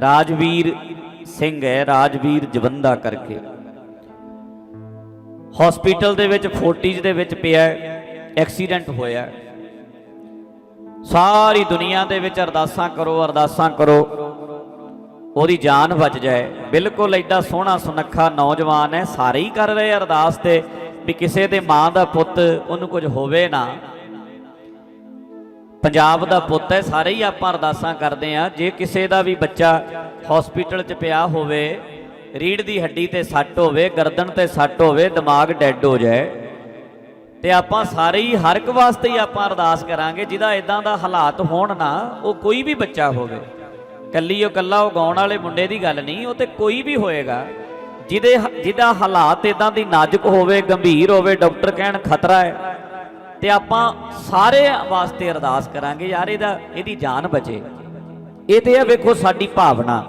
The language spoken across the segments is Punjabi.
ਰਾਜਵੀਰ ਸਿੰਘ ਹੈ, ਰਾਜਵੀਰ ਜਵੰਦਾ ਕਰਕੇ। ਹਸਪੀਟਲ ਦੇ ਵਿੱਚ ਫੋਰਟੀਜ ਦੇ ਵਿੱਚ ਪਿਆ ਐਕਸੀਡੈਂਟ ਹੋਇਆ ਸਾਰੀ ਦੁਨੀਆ ਦੇ ਵਿੱਚ ਅਰਦਾਸਾਂ ਕਰੋ ਅਰਦਾਸਾਂ ਕਰੋ। ਉਹਦੀ ਜਾਨ ਬਚ ਜਾਏ। ਬਿਲਕੁਲ ਐਡਾ ਸੋਹਣਾ ਸੁਨੱਖਾ ਨੌਜਵਾਨ ਹੈ, ਸਾਰੇ ਹੀ ਕਰ ਰਹੇ ਅਰਦਾਸ ਤੇ ਵੀ ਕਿਸੇ ਦੇ ਮਾਂ ਦਾ ਪੁੱਤ ਉਹਨੂੰ ਕੁਝ ਹੋਵੇ ਨਾ। ਪੰਜਾਬ ਦਾ ਪੁੱਤ ਹੈ, ਸਾਰੇ ਹੀ ਆਪਾਂ ਅਰਦਾਸਾਂ ਕਰਦੇ ਆ ਜੇ ਕਿਸੇ ਦਾ ਵੀ ਬੱਚਾ ਹਸਪੀਟਲ 'ਚ ਪਿਆ ਹੋਵੇ ਰੀੜ ਦੀ ਹੱਡੀ ਤੇ ਸੱਟ ਹੋਵੇ, ਗਰਦਨ ਤੇ ਸੱਟ ਹੋਵੇ, ਦਿਮਾਗ ਡੈੱਡ ਹੋ ਜਾਏ, ਤੇ ਆਪਾਂ ਸਾਰੇ ਹੀ ਹਰ ਇੱਕ ਵਾਸਤੇ ਹੀ ਆਪਾਂ ਅਰਦਾਸ ਕਰਾਂਗੇ, ਜਿਹਦਾ ਇਦਾਂ ਦਾ ਹਾਲਾਤ ਹੋਣ ਨਾ, ਉਹ ਕੋਈ ਵੀ ਬੱਚਾ ਹੋਵੇ। ਕੱਲੀ ਉਹ ਕੱਲਾ ਉਹ ਗਾਉਣ ਵਾਲੇ ਮੁੰਡੇ ਦੀ ਗੱਲ ਨਹੀਂ, ਉਹ ਤੇ ਕੋਈ ਵੀ ਹੋਏਗਾ, ਜਿਹਦੇ ਜਿਹਦਾ ਹਾਲਾਤ ਇਦਾਂ ਦੀ ਨਾਜ਼ੁਕ ਹੋਵੇ, ਗੰਭੀਰ ਹੋਵੇ, ਡਾਕਟਰ ਕਹਿਣ ਖਤਰਾ ਹੈ ਤੇ ਆਪਾਂ ਸਾਰੇ ਵਾਸਤੇ ਅਰਦਾਸ ਕਰਾਂਗੇ, ਯਾਰ ਇਹਦਾ, ਇਹਦੀ ਜਾਨ ਬਚੇ। ਇਹ ਤੇ ਆ ਵੇਖੋ ਸਾਡੀ ਭਾਵਨਾ।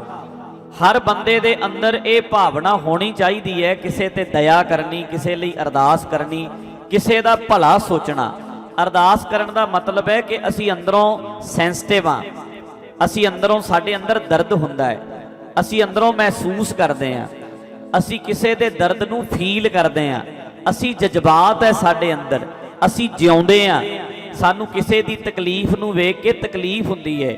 ਹਰ ਬੰਦੇ ਦੇ ਅੰਦਰ ਇਹ ਭਾਵਨਾ ਹੋਣੀ ਚਾਹੀਦੀ ਹੈ, ਕਿਸੇ ਤੇ ਦਇਆ ਕਰਨੀ, ਕਿਸੇ ਲਈ ਅਰਦਾਸ ਕਰਨੀ, ਕਿਸੇ ਦਾ ਭਲਾ ਸੋਚਣਾ। ਅਰਦਾਸ ਕਰਨ ਦਾ ਮਤਲਬ ਹੈ ਕਿ ਅਸੀਂ ਅੰਦਰੋਂ ਸੈਂਸਿਟਿਵ ਆ ਅਸੀਂ ਅੰਦਰੋਂ ਸਾਡੇ ਅੰਦਰ ਦਰਦ ਹੁੰਦਾ ਹੈ। ਅਸੀਂ ਅੰਦਰੋਂ ਮਹਿਸੂਸ ਕਰਦੇ ਹਾਂ। ਅਸੀਂ ਕਿਸੇ ਦੇ ਦਰਦ ਨੂੰ ਫੀਲ ਕਰਦੇ ਹਾਂ। ਅਸੀਂ ਜਜ਼ਬਾਤ ਹੈ ਸਾਡੇ ਅੰਦਰ। ਅਸੀਂ ਜਿਉਂਦੇ ਹਾਂ ਸਾਨੂੰ ਕਿਸੇ ਦੀ ਤਕਲੀਫ ਨੂੰ ਵੇਖ ਕੇ ਤਕਲੀਫ ਹੁੰਦੀ ਹੈ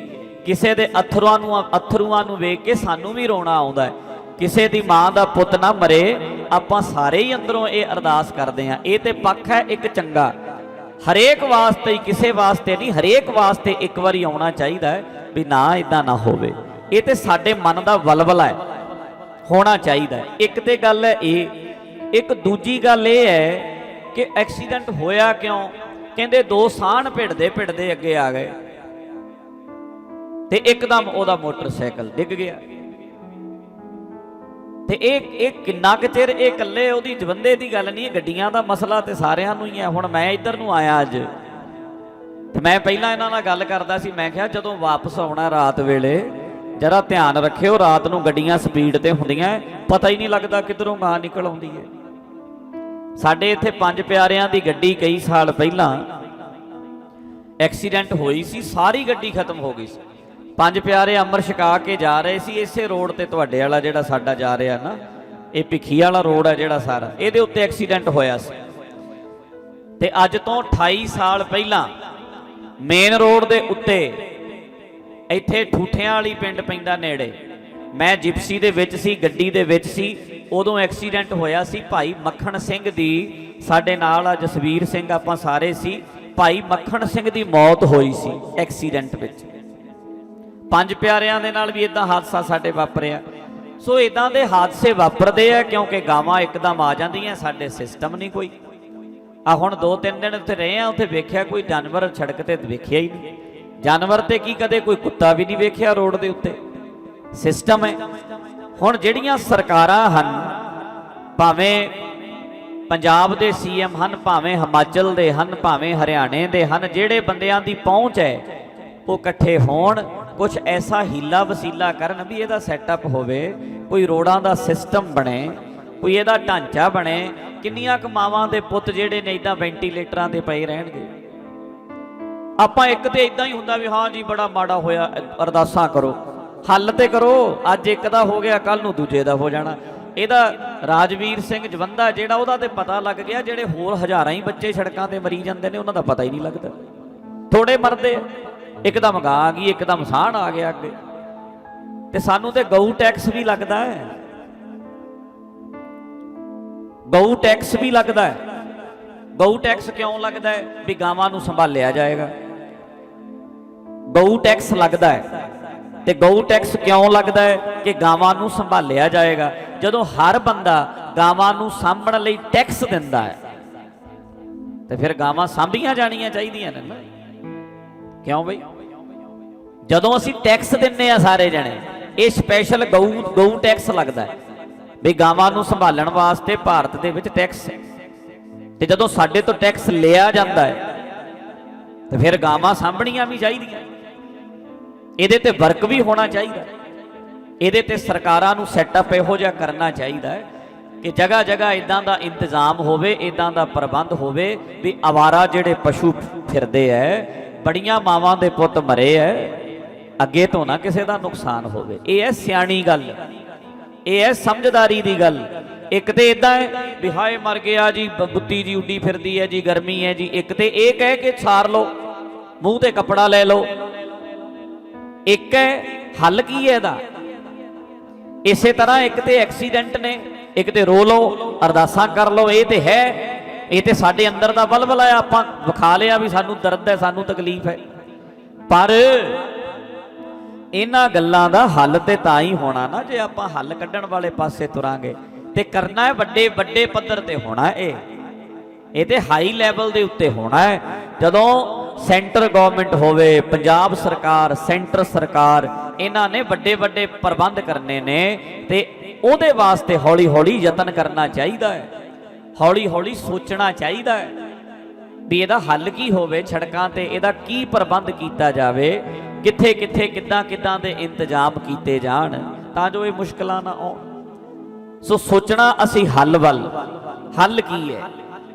ਕਿਸੇ ਦੇ ਅਥਰੂਆਂ ਨੂੰ ਅਥਰੂਆਂ ਨੂੰ ਵੇਖ ਕੇ ਸਾਨੂੰ ਵੀ ਰੋਣਾ ਆਉਂਦਾ ਹੈ ਕਿਸੇ ਦੀ ਮਾਂ ਦਾ ਪੁੱਤ ਨਾ ਮਰੇ, ਆਪਾਂ ਸਾਰੇ ਹੀ ਅੰਦਰੋਂ ਇਹ ਅਰਦਾਸ ਕਰਦੇ ਹਾਂ ਇਹ ਤੇ ਪੱਖ ਹੈ ਇੱਕ ਚੰਗਾ। ਹਰੇਕ ਵਾਸਤੇ ਹੀ ਕਿਸੇ ਵਾਸਤੇ ਨਹੀਂ, ਹਰੇਕ ਵਾਸਤੇ ਇੱਕ ਵਾਰੀ ਆਉਣਾ ਚਾਹੀਦਾ ਹੈ ਵੀ ਨਾ ਇਦਾਂ ਨਾ ਹੋਵੇ। ਇਹ ਤੇ ਸਾਡੇ ਮਨ ਦਾ ਵਲਵਲਾ ਹੈ ਹੋਣਾ ਚਾਹੀਦਾ ਇੱਕ ਤੇ ਗੱਲ ਹੈ ਇਹ, ਇੱਕ ਦੂਜੀ ਗੱਲ ਇਹ ਹੈ ਕਿ ਐਕਸੀਡੈਂਟ ਹੋਇਆ ਕਿਉਂ? ਕਹਿੰਦੇ ਦੋ ਸਾਹਣ ਭਿੜਦੇ ਭਿੜਦੇ ਅੱਗੇ ਆ ਗਏ। ਤੇ ਇੱਕਦਮ ਉਹਦਾ ਮੋਟਰਸਾਈਕਲ ਡਿੱਗ ਗਿਆ। ਤੇ ਇਹ ਇਹ ਕਿੰਨਾ ਕੁ ਚਿਰ ਇਹ ਇਕੱਲੇ ਉਹਦੀ ਜਵੰਦੇ ਦੀ ਗੱਲ ਨਹੀਂ, ਗੱਡੀਆਂ ਦਾ ਮਸਲਾ ਤੇ ਸਾਰਿਆਂ ਨੂੰ ਹੀ ਹੈ। ਹੁਣ ਮੈਂ ਇੱਧਰ ਨੂੰ ਆਇਆ ਅੱਜ। ਤੇ ਮੈਂ ਪਹਿਲਾਂ ਇਹਨਾਂ ਨਾਲ ਗੱਲ ਕਰਦਾ ਸੀ, ਮੈਂ ਕਿਹਾ ਜਦੋਂ ਵਾਪਸ ਆਉਣਾ ਰਾਤ ਵੇਲੇ, ਜਰਾ ਧਿਆਨ ਰੱਖਿਓ, ਰਾਤ ਨੂੰ ਗੱਡੀਆਂ ਸਪੀਡ ਤੇ ਹੁੰਦੀਆਂ, ਪਤਾ ਹੀ ਨਹੀਂ ਲੱਗਦਾ ਕਿੱਧਰੋਂ ਗਾਂ ਨਿਕਲ ਆਉਂਦੀ ਹੈ। ਸਾਡੇ ਇੱਥੇ ਪੰਜ ਪਿਆਰਿਆਂ ਦੀ ਗੱਡੀ ਕਈ ਸਾਲ ਪਹਿਲਾਂ ਐਕਸੀਡੈਂਟ ਹੋਈ ਸੀ, ਸਾਰੀ ਗੱਡੀ ਖਤਮ ਹੋ ਗਈ ਸੀ। ਪੰਜ ਪਿਆਰੇ ਅੰਮ੍ਰਿਤ ਛਕਾ ਕੇ ਜਾ ਰਹੇ ਸੀ, ਇਸੇ ਰੋਡ ਤੇ ਤੁਹਾਡੇ ਵਾਲਾ ਜਿਹੜਾ ਸਾਡਾ ਜਾ ਰਿਹਾ ਨਾ, ਇਹ ਭਿੱਖੀ ਵਾਲਾ ਰੋਡ ਹੈ ਜਿਹੜਾ ਸਾਰਾ, ਇਹਦੇ ਉੱਤੇ ਐਕਸੀਡੈਂਟ ਹੋਇਆ ਸੀ। ਤੇ ਅੱਜ ਤੋਂ 28 ਸਾਲ ਪਹਿਲਾਂ ਮੇਨ ਰੋਡ ਦੇ ਉੱਤੇ ਇੱਥੇ ਠੂਠਿਆਂ ਵਾਲੀ ਪਿੰਡ ਪੈਂਦਾ ਨੇੜੇ, ਮੈਂ ਜਿਪਸੀ ਦੇ ਵਿੱਚ ਸੀ, ਗੱਡੀ ਦੇ ਵਿੱਚ ਸੀ ਉਦੋਂ ਐਕਸੀਡੈਂਟ ਹੋਇਆ ਸੀ ਭਾਈ ਮੱਖਣ ਸਿੰਘ ਦੀ। ਸਾਡੇ ਨਾਲ ਆ ਜਸਵੀਰ ਸਿੰਘ, ਆਪਾਂ ਸਾਰੇ ਸੀ। ਭਾਈ ਮੱਖਣ ਸਿੰਘ ਦੀ ਮੌਤ ਹੋਈ ਸੀ ਐਕਸੀਡੈਂਟ ਵਿੱਚ। ਪੰਜ ਪਿਆਰਿਆਂ ਦੇ ਨਾਲ ਵੀ ਇਦਾਂ ਹਾਦਸਾ ਸਾਡੇ ਵਾਪਰਿਆ। ਸੋ ਇਦਾਂ ਦੇ ਹਾਦਸੇ ਵਾਪਰਦੇ ਆ ਕਿਉਂਕਿ ਗਾਵਾਂ ਇੱਕਦਮ ਆ ਜਾਂਦੀਆਂ, ਸਾਡੇ ਸਿਸਟਮ ਨਹੀਂ ਕੋਈ। ਆ ਹੁਣ ਦੋ ਤਿੰਨ ਦਿਨ ਉੱਥੇ ਰਹੇ ਆ, ਉੱਥੇ ਵੇਖਿਆ ਕੋਈ ਜਾਨਵਰ ਸੜਕ ਤੇ ਵੇਖਿਆ ਹੀ ਨਹੀਂ। ਜਾਨਵਰ ਤੇ ਕੀ ਕਦੇ ਕੋਈ ਕੁੱਤਾ ਵੀ ਨਹੀਂ ਵੇਖਿਆ ਰੋਡ ਦੇ ਉੱਤੇ। ਸਿਸਟਮ ਹੈ। ਹੁਣ ਜਿਹੜੀਆਂ ਸਰਕਾਰਾਂ ਹਨ, ਭਾਵੇਂ ਪੰਜਾਬ ਦੇ ਸੀਐਮ ਹਨ, ਭਾਵੇਂ ਹਿਮਾਚਲ ਦੇ ਹਨ, ਭਾਵੇਂ ਹਰਿਆਣੇ ਦੇ ਹਨ, ਜਿਹੜੇ ਬੰਦਿਆਂ ਦੀ ਪਹੁੰਚ ਹੈ, ਉਹ ਇਕੱਠੇ ਹੋਣ ਕੁਝ ਐਸਾ ਹੀਲਾ ਵਸੀਲਾ ਕਰਨ ਵੀ ਇਹਦਾ ਸੈਟਅਪ ਹੋਵੇ, ਕੋਈ ਰੋਡਾਂ ਦਾ ਸਿਸਟਮ ਬਣੇ, ਕੋਈ ਇਹਦਾ ਢਾਂਚਾ ਬਣੇ, ਕਿੰਨੀਆਂ ਕੁ ਮਾਵਾਂ ਦੇ ਪੁੱਤ ਜਿਹੜੇ ਨੇ ਇਦਾਂ ਵੈਂਟੀਲੇਟਰਾਂ ਤੇ ਪਏ ਰਹਿਣਗੇ? ਆਪਾਂ ਇੱਕ ਤੇ ਇਦਾਂ ਹੀ ਹੁੰਦਾ ਵੀ ਹਾਂ ਜੀ, ਬੜਾ ਮਾੜਾ ਹੋਇਆ, ਅਰਦਾਸਾਂ ਕਰੋ। ਹੱਲ ਤੇ ਕਰੋ। ਅੱਜ ਇੱਕ ਦਾ ਹੋ ਗਿਆ ਕੱਲ ਨੂੰ ਦੂਜੇ ਦਾ ਹੋ ਜਾਣਾ। ਇਹਦਾ ਰਾਜਵੀਰ ਸਿੰਘ ਜਵੰਦਾ, ਜਿਹੜਾ ਉਹਦਾ ਤੇ ਪਤਾ ਲੱਗ ਗਿਆ, ਜਿਹੜੇ ਹੋਰ ਹਜ਼ਾਰਾਂ ਹੀ ਬੱਚੇ ਸੜਕਾਂ ਤੇ ਮਰੀ ਜਾਂਦੇ ਨੇ, ਉਹਨਾਂ ਦਾ ਪਤਾ ਹੀ ਨਹੀਂ ਲੱਗਦਾ। ਥੋੜੇ ਮਰਦੇ, ਇੱਕਦਮ ਗਾਂ ਆ ਗਈ, ਇੱਕਦਮ ਸਾਹਣ ਆ ਗਿਆ ਅੱਗੇ। ਤੇ ਸਾਨੂੰ ਤੇ ਗਊ ਟੈਕਸ ਵੀ ਲੱਗਦਾ ਹੈ। ਗਊ ਟੈਕਸ ਵੀ ਲੱਗਦਾ ਹੈ। ਗਊ ਟੈਕਸ ਕਿਉਂ ਲੱਗਦਾ ਹੈ? ਵੀ ਗਾਵਾਂ ਨੂੰ ਸੰਭਾਲਿਆ ਜਾਏਗਾ। ਗਊ ਟੈਕਸ ਲੱਗਦਾ ਹੈ। ਤੇ ਗਊ ਟੈਕਸ ਕਿਉਂ ਲੱਗਦਾ ਹੈ ਕਿ ਗਾਵਾਂ ਨੂੰ ਸੰਭਾਲਿਆ ਜਾਏਗਾ? ਜਦੋਂ ਹਰ ਬੰਦਾ ਗਾਵਾਂ ਨੂੰ ਸਾਂਭਣ ਲਈ ਟੈਕਸ ਦਿੰਦਾ ਹੈ, ਤੇ ਫਿਰ ਗਾਵਾਂ ਸਾਂਭੀਆਂ ਜਾਣੀਆਂ ਚਾਹੀਦੀਆਂ ਨੇ ਨਾ। ਕਿਉਂ ਬਈ? ਜਦੋਂ ਅਸੀਂ ਟੈਕਸ ਦਿੰਨੇ ਆ ਸਾਰੇ ਜਣੇ, ਇਹ ਸਪੈਸ਼ਲ ਗਊ ਗਊ ਟੈਕਸ ਲੱਗਦਾ ਹੈ ਵੀ ਗਾਵਾਂ ਨੂੰ ਸੰਭਾਲਣ ਵਾਸਤੇ ਭਾਰਤ ਦੇ ਵਿੱਚ ਟੈਕਸ ਹੈ। ਤੇ ਜਦੋਂ ਸਾਡੇ ਤੋਂ ਟੈਕਸ ਲਿਆ ਜਾਂਦਾ ਹੈ, ਤੇ ਫਿਰ ਗਾਵਾਂ ਸਾਂਭਣੀਆਂ ਵੀ ਚਾਹੀਦੀਆਂ। ਇਹਦੇ ਤੇ ਵਰਕ ਵੀ ਹੋਣਾ ਚਾਹੀਦਾ। ਇਹਦੇ ਤੇ ਸਰਕਾਰਾਂ ਨੂੰ ਸੈਟਅਪ ਇਹੋ ਜਿਹਾ ਕਰਨਾ ਚਾਹੀਦਾ ਹੈ ਕਿ ਜਗ੍ਹਾ ਜਗ੍ਹਾ ਇਦਾਂ ਦਾ ਇੰਤਜ਼ਾਮ ਹੋਵੇ ਇਦਾਂ ਦਾ ਪ੍ਰਬੰਧ ਹੋਵੇ ਵੀ ਆਵਾਰਾ ਜਿਹੜੇ ਪਸ਼ੂ ਫਿਰਦੇ ਐ, ਬੜੀਆਂ ਮਾਵਾਂ ਦੇ ਪੁੱਤ ਮਰੇ ਐ, ਅੱਗੇ ਤੋਂ ਨਾ ਕਿਸੇ ਦਾ ਨੁਕਸਾਨ ਹੋਵੇ। ਇਹ ਹੈ ਸਿਆਣੀ ਗੱਲ, ਇਹ ਹੈ ਸਮਝਦਾਰੀ ਦੀ ਗੱਲ। ਇੱਕ ਤੇ ਇਦਾਂ ਹੈ ਵੀ ਹਾਏ ਮਰ ਗਿਆ ਜੀ ਬੁੱਤੀ ਜੀ ਉੱਡੀ ਫਿਰਦੀ ਹੈ ਜੀ, ਗਰਮੀ ਹੈ ਜੀ। ਇੱਕ ਤੇ ਇਹ ਕਹਿ ਕੇ ਸਾਰ ਲਓ, ਮੂੰਹ ਤੇ ਕੱਪੜਾ ਲੈ ਲਓ ਇੱਕ ਹੈ, ਹੱਲ ਕੀ ਹੈ ਇਹਦਾ? ਇਸੇ ਤਰ੍ਹਾਂ ਇੱਕ ਤੇ ਐਕਸੀਡੈਂਟ ਨੇ, ਇੱਕ ਤੇ ਰੋ ਲਓ, ਅਰਦਾਸਾਂ ਕਰ ਲਓ, ਇਹ ਤੇ ਹੈ। ਇਹ ਤੇ ਸਾਡੇ ਅੰਦਰ ਦਾ ਬਲਬਲ ਹੈ ਆਪਾਂ ਵਿਖਾ ਲਿਆ ਵੀ ਸਾਨੂੰ ਦਰਦ ਹੈ, ਸਾਨੂੰ ਤਕਲੀਫ ਹੈ। ਪਰ ਇਹਨਾਂ ਗੱਲਾਂ ਦਾ ਹੱਲ ਤੇ ਤਾਂ ਹੀ ਹੋਣਾ ਨਾ, ਜੇ ਆਪਾਂ ਹੱਲ ਕੱਢਣ ਵਾਲੇ ਪਾਸੇ ਤੁਰਾਂਗੇ। ਤੇ ਕਰਨਾ ਹੈ, ਵੱਡੇ ਵੱਡੇ ਪੱਧਰ ਤੇ ਹੋਣਾ ਇਹ ਇਹ ਤੇ ਹਾਈ ਲੈਵਲ ਦੇ ਉੱਤੇ ਹੋਣਾ ਹੈ। ਜਦੋਂ ਸੈਂਟਰ ਗਵਰਨਮੈਂਟ ਹੋਵੇ, ਪੰਜਾਬ ਸਰਕਾਰ, ਸੈਂਟਰ ਸਰਕਾਰ, ਇਹਨਾਂ ਨੇ ਵੱਡੇ ਵੱਡੇ ਪ੍ਰਬੰਧ ਕਰਨੇ ਨੇ ਤੇ ਉਹਦੇ ਵਾਸਤੇ ਹੌਲੀ ਹੌਲੀ ਯਤਨ ਕਰਨਾ ਚਾਹੀਦਾ ਹੈ। ਹੌਲੀ ਹੌਲੀ ਸੋਚਣਾ ਚਾਹੀਦਾ ਹੈ ਵੀ ਇਹਦਾ ਹੱਲ ਕੀ ਹੋਵੇ ਸੜਕਾਂ ਤੇ, ਇਹਦਾ ਕੀ ਪ੍ਰਬੰਧ ਕੀਤਾ ਜਾਵੇ ਕਿੱਥੇ ਕਿੱਥੇ ਕਿੱਦਾਂ ਕਿੱਦਾਂ ਦੇ ਇੰਤਜ਼ਾਮ ਕੀਤੇ ਜਾਣ, ਤਾਂ ਜੋ ਇਹ ਮੁਸ਼ਕਲਾਂ ਨਾ ਆਉਣ। ਸੋ ਸੋਚਣਾ ਅਸੀਂ ਹੱਲ ਵੱਲ। ਹੱਲ ਕੀ ਹੈ?